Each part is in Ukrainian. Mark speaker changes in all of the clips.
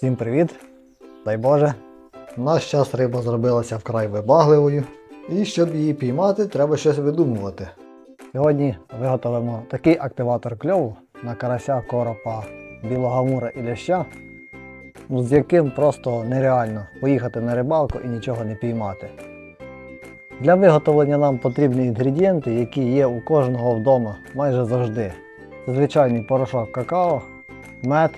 Speaker 1: Всім привіт! Дай Боже! В наш час риба зробилася вкрай вибагливою, і щоб її піймати, треба щось видумувати. Сьогодні виготовимо такий активатор кльову на карася, коропа, білого амура і ляща, з яким просто нереально поїхати на рибалку і нічого не піймати. Для виготовлення нам потрібні інгредієнти, які є у кожного вдома майже завжди. Це звичайний порошок какао, мед.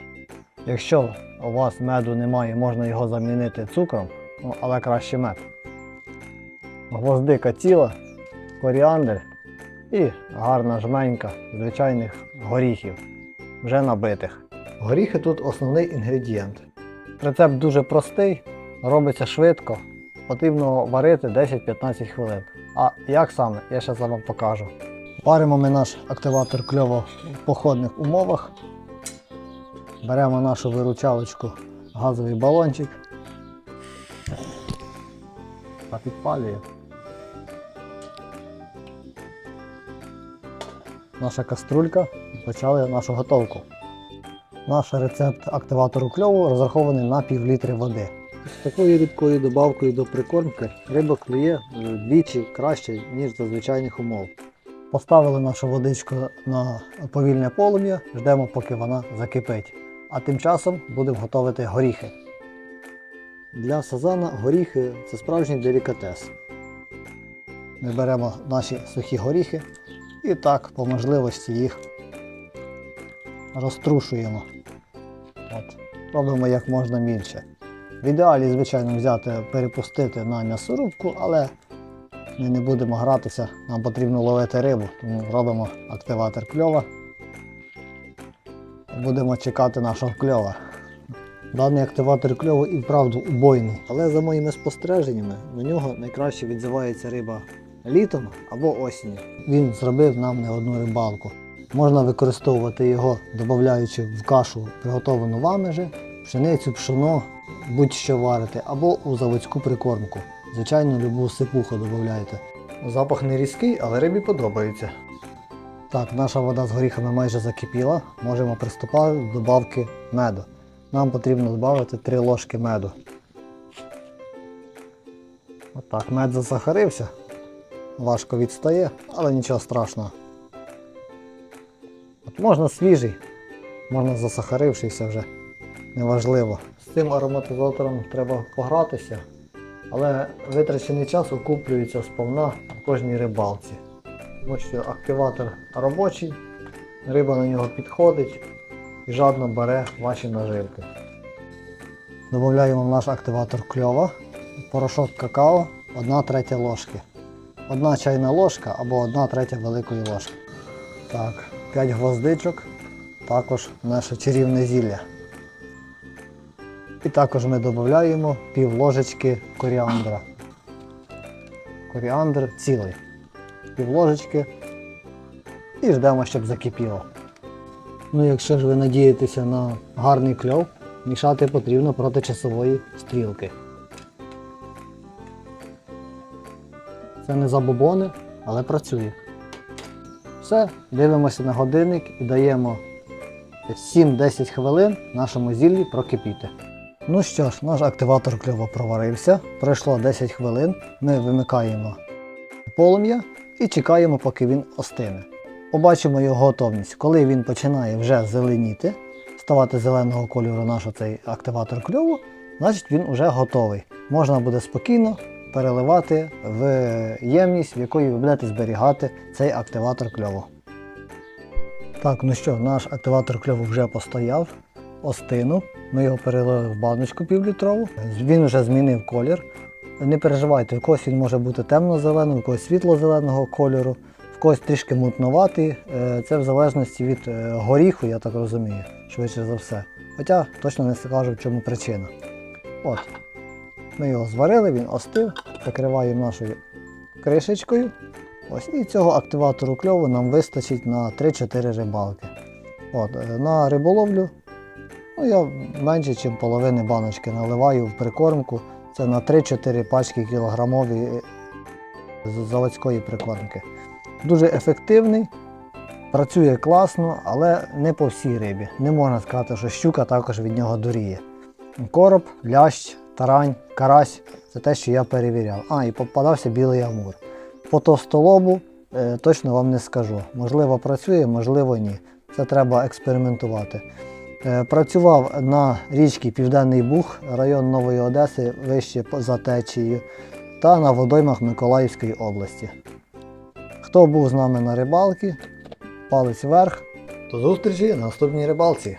Speaker 1: Якщо у вас меду немає, можна його замінити цукром, ну, але краще мед. Гвоздика ціла, коріандр і гарна жменька звичайних горіхів, вже набитих. Горіхи тут основний інгредієнт. Рецепт дуже простий, робиться швидко, потрібно варити 10-15 хвилин. А як саме, я зараз вам покажу. Варимо ми наш активатор кльово в походних умовах. Беремо нашу виручалочку, газовий балончик та підпалюємо. Наша каструлька почали нашу готовку. Наш рецепт активатору кльову розрахований на пів літри води. З такою рідкою добавкою до прикормки риба клює вдвічі краще, ніж за звичайних умов. Поставили нашу водичку на повільне полум'я, ждемо, поки вона закипить. А тим часом будемо готувати горіхи. Для сазана горіхи це справжній делікатес. Ми беремо наші сухі горіхи і так по можливості їх розтрушуємо. От. Робимо як можна більше. В ідеалі, звичайно, взяти, перепустити на м'ясорубку, але ми не будемо гратися, нам потрібно ловити рибу, тому робимо активатор кльова. Будемо чекати нашого кльова. Даний активатор кльову і вправду убойний, але за моїми спостереженнями на нього найкраще відзивається риба літом або осінню. Він зробив нам не одну рибалку. Можна використовувати його, додаючи в кашу приготовану вами же, пшеницю, пшено, будь-що варити, або у заводську прикормку. Звичайно, любу сипуху додаєте. Запах не різкий, але рибі подобається. Так, наша вода з горіхами майже закипіла. Можемо приступати до добавки меду. Нам потрібно додати 3 ложки меду. Отак, мед засахарився. Важко відстає, але нічого страшного. От можна свіжий, можна засахарившийся вже. Неважливо. З цим ароматизатором треба погратися, але витрачений час окуплюється сповна в кожній рибалці. Тому активатор робочий, риба на нього підходить і жадно бере ваші наживки. Додаємо в наш активатор кльова, порошок какао, 1 третя ложки. Одна чайна ложка або 1 третя великої ложки. Так, 5 гвоздичок, також наше чарівне зілля. І також ми додаємо пів ложечки коріандра. Коріандр цілий. Пів ложечки. І ждемо, щоб закипіло. Ну, якщо ж ви надієтеся на гарний кльов, мішати потрібно проти часової стрілки. Це не забобони, але працює. Все, дивимося на годинник і даємо 7-10 хвилин нашому зіллі прокипіти. Ну що ж, наш активатор кльово проварився. Пройшло 10 хвилин. Ми вимикаємо полум'я і чекаємо, поки він остине. Побачимо його готовність. Коли він починає вже зеленіти, ставати зеленого кольору наш цей активатор кльову, значить він вже готовий. Можна буде спокійно переливати в ємність, в якої ви будете зберігати цей активатор кльову. Так, ну що, наш активатор кльову вже постояв, остинув. Ми його перелили в баночку півлітрову. Він вже змінив колір. Не переживайте, в когось він може бути темно-зеленим, в когось світло-зеленого кольору, в когось трішки мутноватий. Е, Це в залежності від е, горіху, я так розумію, швидше за все. Хоча точно не скажу, в чому причина. От. Ми його зварили, він остив, закриваємо нашою кришечкою. Ось, і цього активатору кльову нам вистачить на 3-4 рибалки. От, е, на риболовлю ну, я менше, ніж половини баночки наливаю в прикормку. Це на 3-4 пачки кілограмові заводської прикормки. Дуже ефективний, працює класно, але не по всій рибі. Не можна сказати, що щука також від нього дуріє. Короб, лящ, тарань, карась це те, що я перевіряв. А, і попадався білий амур. По товстолобу е, точно вам не скажу. Можливо, працює, можливо, ні. Це треба експериментувати. Е, Працював на річці Південний Буг, район Нової Одеси, вище за течією, та на водоймах Миколаївської області. Хто був з нами на рибалці, палець вверх. До зустрічі на наступній рибалці.